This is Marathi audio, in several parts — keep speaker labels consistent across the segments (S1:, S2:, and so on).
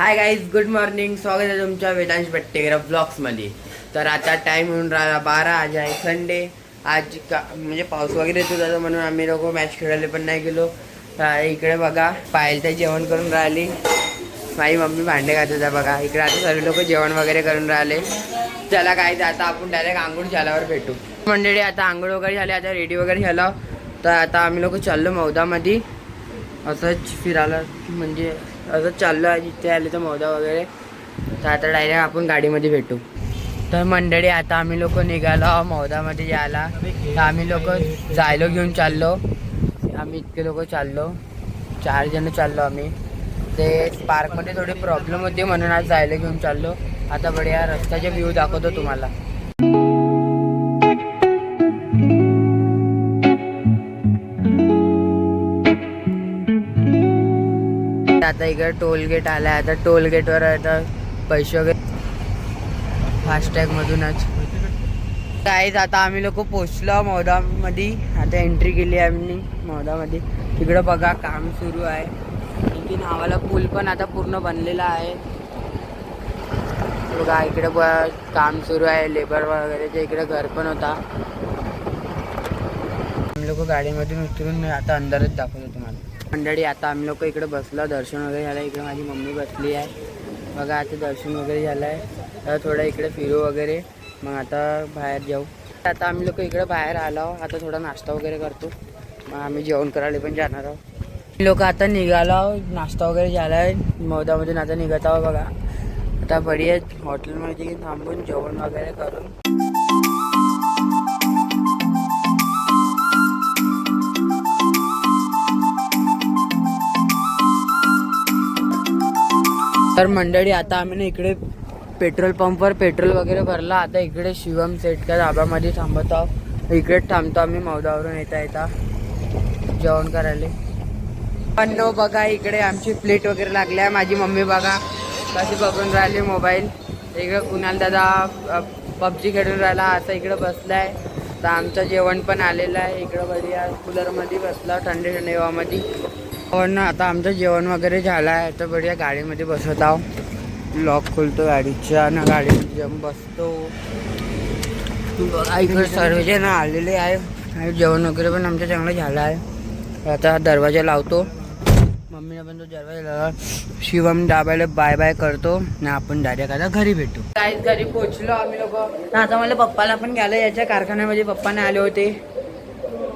S1: हाय गाईज गुड मॉर्निंग स्वागत आहे तुमच्या वेदांश बट्टेकर ब्लॉग्समध्ये तर आता टाईम होऊन राहिला बारा आज आहे संडे आज का म्हणजे पाऊस वगैरे येत होता म्हणून आम्ही लोक मॅच खेळायला पण नाही गेलो. तर इकडे बघा पायल तर जेवण करून राहिली. माझी मम्मी भांडे घालत होता बघा. इकडे आता सर्व लोक जेवण वगैरे करून राहिले. चला काय आता आपण डायरेक्ट आंघोळ झाल्यावर भेटू. मंडळी आता आंघोळ वगैरे झाले आता रेडी वगैरे झाला. तर आता आम्ही लोक चाललो मौदामध्ये. असंच फिरायला म्हणजे असं चाललो आहे जिथे आले तर मौदा वगैरे. तर आता डायरेक्ट आपण गाडीमध्ये भेटू. तर मंडळी आता आम्ही लोक निघालो मौदामध्ये यायला. तर आम्ही लोक जायलो घेऊन चाललो. आम्ही इतके लोक चाललो. चार जण चाललो आम्ही. ते पार्कमध्ये थोडी प्रॉब्लेम होती म्हणून आज जायला घेऊन चाललो. आता बढिया रस्त्याचे व्ह्यू दाखवतो तुम्हाला. आता इकडे टोलगेट आला आलाय. आता टोलगेटवर आता पैसे वगैरे फास्टॅग मधूनच काहीच आता आम्ही लोक पोचलो मौदामध्ये आता एंट्री केली आम्ही मौदामध्ये तिकडं बघा काम सुरू आहे. आणखी नावाला पूल पण आता पूर्ण बनलेला आहे. बघा इकडे ब- काम सुरू आहे. लेबर वगैरेचे इकडे घर पण होता. आम्ही लोक गाडीमधून उतरून आता अंदरच दाखवत होतो. मंडळी आता आम्ही लोक इकडे बसलो दर्शन वगैरे झालं. इकडे माझी मम्मी बसली आहे. बघा आता दर्शन वगैरे झालं आहे तर थोडं इकडे फिरू वगैरे. मग आता बाहेर जाऊ. आता आम्ही लोक इकडे बाहेर आलो. आता थोडा नाश्ता वगैरे करतो. मग आम्ही जेवण करायला पण जाणार आहोत. लोक आता निघालो. नाश्ता वगैरे झाला आहे मौदामधून आता निघत आहो बघा. आता बढिया हॉटेलमध्ये थांबून जेवण वगैरे करून. तर मंडळी आता आम्ही ना इकडे पेट्रोल पंपवर पेट्रोल वगैरे भरला. आता इकडे शिवम सेटकर धाब्यामध्ये थांबत. आहोत इकडेच थांबतो आम्ही मौदावरून येता येता. जेवण करायला. पण नो बघा इकडे आमची प्लेट वगैरे लागली आहे माझी मम्मी बघा कशी बघून राहिली मोबाईल इकडे कुणाल दादा पबजी खेळून राहिला. आता इकडे बसलाय. तर आमचं जेवण पण आलेलं आहे. इकडं बढिया कूलरमध्ये बसला थंडी थंडी हवामध्ये पण आता आमचं जेवण वगैरे झालं आहे तर बढिया गाडीमध्ये बसत आहो लॉक खोलतो गाडीच्या ना गाडीमध्ये जाऊन बसतो. बघा इकडे सर्वजण आलेले आहे. आणि जेवण वगैरे पण आमचं चांगलं झालं आहे. आता दरवाजा लावतो. मम्मीने पण तो दरवाजा लावला. शिवम दाबायला बाय बाय करतो. ना आपण डायरेक्ट आता घरी भेटू. काय घरी पोचलो आम्ही लोक. आता मला पप्पाला पण घ्यायला याच्या कारखान्यामध्ये पप्पाने आले होते.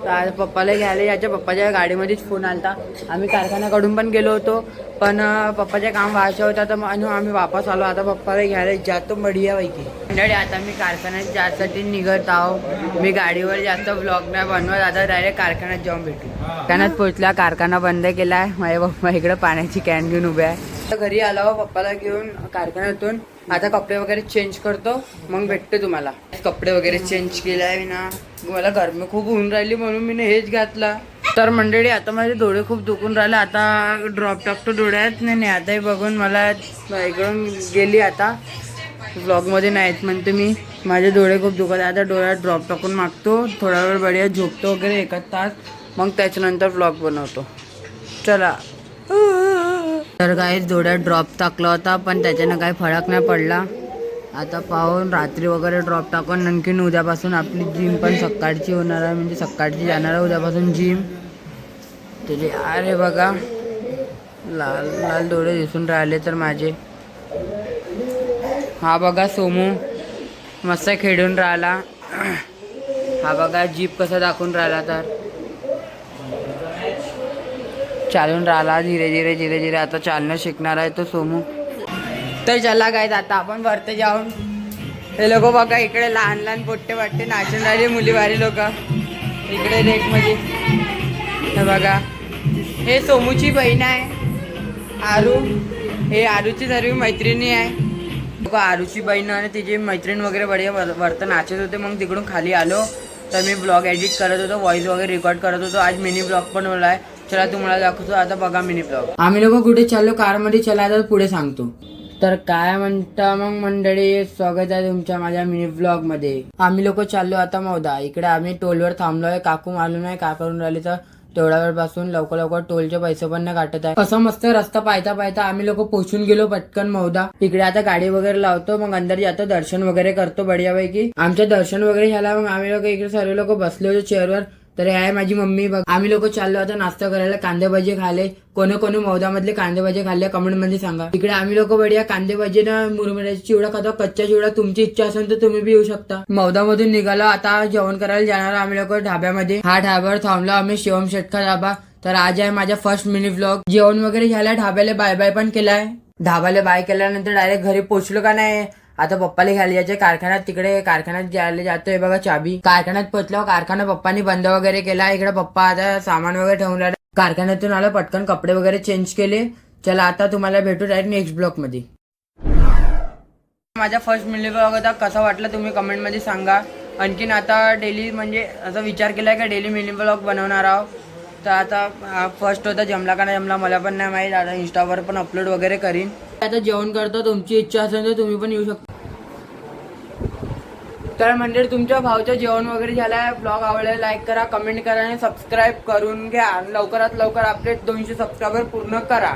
S1: तर आज पप्पाला घ्यायला याच्या पप्पाच्या गाडीमध्येच फोन आलता. आम्ही कारखान्याकडून पण गेलो होतो. पण पप्पाचे काम व्हायचं होतं तर म्हणून आम्ही वापस आलो. आता पप्पाला घ्यायला जातो बढिया पैकी मंडळी आता मी कारखान्यात जायसाठी निघत आहो. मी गाडीवर जास्त ब्लॉग नाही बनवत. आता डायरेक्ट कारखान्यात जाऊन भेटू. कारखान्यात पोहोचला कारखाना बंद केला आहे माझे पप्पा इकडे पाण्याची कॅन घेऊन उभे आहे. घरी आलो पप्पाला घेऊन कारखान्यातून. आता कपडे वगैरे चेंज करतो मग भेटतो तुम्हाला. कपडे वगैरे चेंज केले आहे ना. मला गरमी खूप होऊन राहिली म्हणून मी हेच घातला. तर मंडळी आता माझे डोळे खूप दुखून राहिले. आता ड्रॉप टाकतो डोळ्यात नाही नाही आताही बघून मला इकडून गेली आता. ब्लॉगमध्ये नाहीत म्हणते मी. माझे डोळे खूप दुखत आहे आता डोळ्यात ड्रॉप टाकून मागतो. थोडा वेळ बढिया झोपतो वगैरे एकच तास. मग त्याच्यानंतर ब्लॉग बनवतो. चला. तर काही डोळ्यात ड्रॉप टाकला होता पण त्याच्यानं काही फरक नाही पडला. आता पाहून रात्री वगैरे ड्रॉप टाकून आणखीन उद्यापासून आपली जिम पण सकाळची होणार आहे. म्हणजे सकाळची जाणार आहे उद्यापासून जिम त्याचे अरे बघा लाल लाल डोळे दिसून राहिले तर माझे. हा बघा सोमू मस्त खेळून राहिला. हा बघा जीप कसा दाखवून राहिला तर. चालून राहिला धीरे धीरे धीरे धीरे. आता चालणं शिकणार आहे तो सोमू. तर चला काय आता आपण वरती जाऊन. हे लोक बघा इकडे लहान लहान पोट्टे वाटते नाचून राहिले मुलीवारी लोक. इकडे रेकमध्ये हे बघा. हे सोमूची बहीण आहे. आरू. हे आरूची सर्व मैत्रिणी आहे. बघा आरूची बहीण आणि तिची मैत्रीण वगैरे बढिया वरतं नाचत होते. मग तिकडून खाली आलो. तर मी ब्लॉग एडिट करत होतो व्हॉइस वगैरे रेकॉर्ड करत होतो. आज मिनी ब्लॉग पण आहे. चला तुम्हाला दाखवतो. आता बघा मिनी ब्लॉग. आम्ही लोक कुठे चाललो कारमध्ये चला तर पुढे सांगतो. तर काय म्हणता मग मंडळी स्वागत आहे तुमच्या माझ्या मिनी ब्लॉगमध्ये आम्ही लोक चाललो आता मौदा. इकडे आम्ही टोलवर थांबलोय काकू मालूम नाही काय करून राहिले तर तेवढ्या वेळपासून लवकर लवकर टोलचे पैसे पण नाही काटत आहे. असं मस्त रस्ता पाहता पाहता आम्ही लोक पोहोचून गेलो पटकन मौदा. इकडे आता गाडी वगैरे लावतो मग अंदर जातो दर्शन वगैरे करतो बढियापैकी. आमचं दर्शन वगैरे झालं मग आम्ही लोक इकडे सर्व लोक बसले होते चेअरवर तर हे आहे माझी मम्मी बघ. आम्ही लोक चाललो आता नाश्ता करायला कांदे भजी खाले. कोणी कोणी मौदामधले कांदे भजी खाल्ले कमेंटमध्ये सांगा. इकडे आम्ही लोक बढिया कांदे भजी ना मुरमुऱ्याची चिवडा खातो. कच्चा चिवडा तुमची इच्छा असेल तर तुम्ही बी येऊ शकता. मौदामधून निघालो आता जेवण करायला जाणार आम्ही लोक ढाब्यामध्ये. हा ढाब्यावर थांबलो आम्ही शिवम शेटका ढाबा. तर आज आहे माझा फर्स्ट मिनी व्लॉग जेवण वगैरे झालं ढाब्याला बाय बाय पण केलाय. ढाब्याला बाय केल्यानंतर डायरेक्ट घरी पोहोचलो का नाही? आता पप्पाला घ्यायला जायचे कारखान्यात तिकडे कारखान्यात घ्यायला जातोय बघा चाबी. कारखान्यात पोहोचलो कारखाना पप्पानी बंद वगैरे केला इकडे पप्पा आता सामान वगैरे ठेवून राहिले. कारखान्यातून आलो पटकन कपडे वगैरे चेंज केले. चला आता तुम्हाला भेटू डायरेक्ट नेक्स्ट ब्लॉकमध्ये. माझा फर्स्ट मिली ब्लॉग होता कसा वाटला तुम्ही कमेंटमध्ये सांगा. आणखीन आता डेली म्हणजे असा विचार केलाय का डेली मिली ब्लॉग बनवणार आहोत? तर आता फर्स्ट होता जमला का नाही जमला मला पण नाही माहीत. आता इंस्टावर पण अपलोड वगैरे करीन. आता जेवण करतो तुमची इच्छा असेल तर तुम्ही पण येऊ शकता. तर म्हणजे तुमच्या भावचं जेवण वगैरे झालंय ब्लॉग आवडला लाईक करा कमेंट करा आणि सबस्क्राईब करून घ्या. लवकरात लवकर आपले दोनशे सबस्क्रायबर पूर्ण करा.